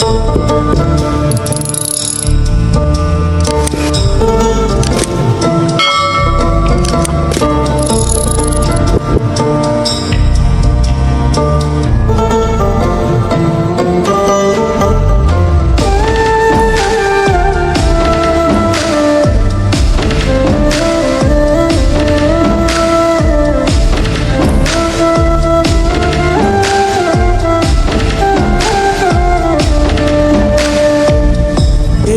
Música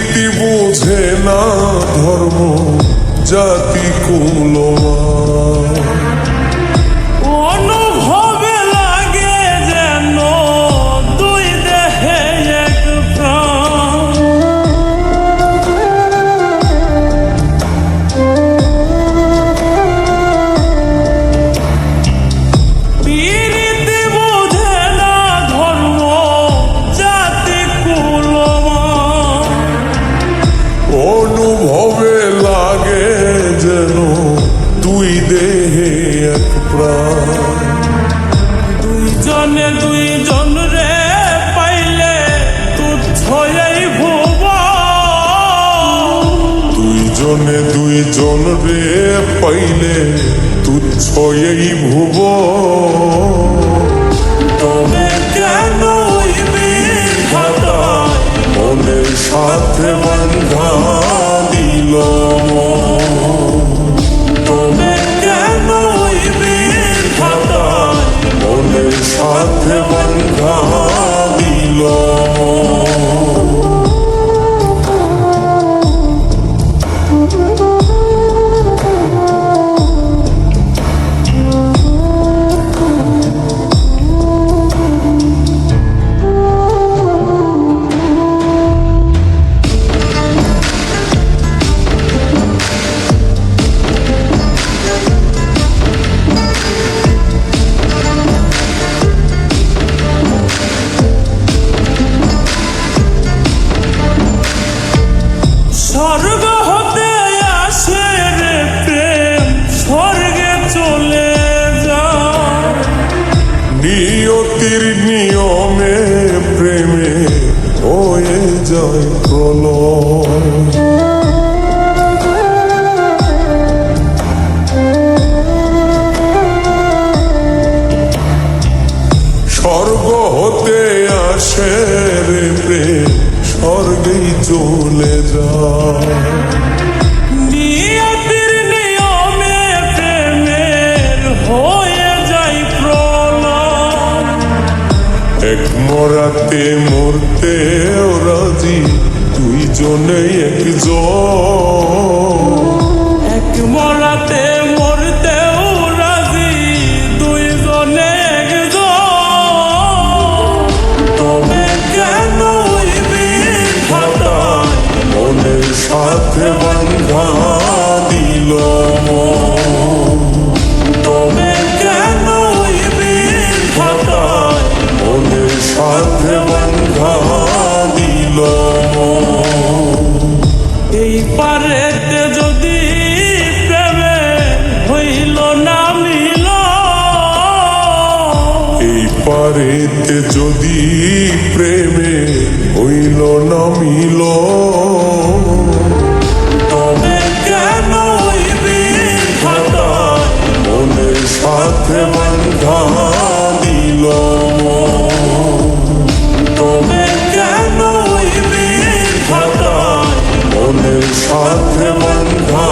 পীরিতি বোঝে না ধর্ম জাতি কুলমা দুইজনে দুইজন রে পাইলে তুচ্ছ এই ভুব। দুইজনে দুইজন রে পাইলে তুচ্ছ এই ভুব। মনের সাথে বন্ধা যায় প্রলয়। স্বর্গ হতে আসে রে স্বর্গেই চলে যায়। এক মরাতে মরতে রাজি দুইজনেই একজন। হইতে যদি প্রেমে হইল না মিল। তবে কেন মনের সাথে বান্ধা দিল? তবে কেন মনের সাথে বান্ধা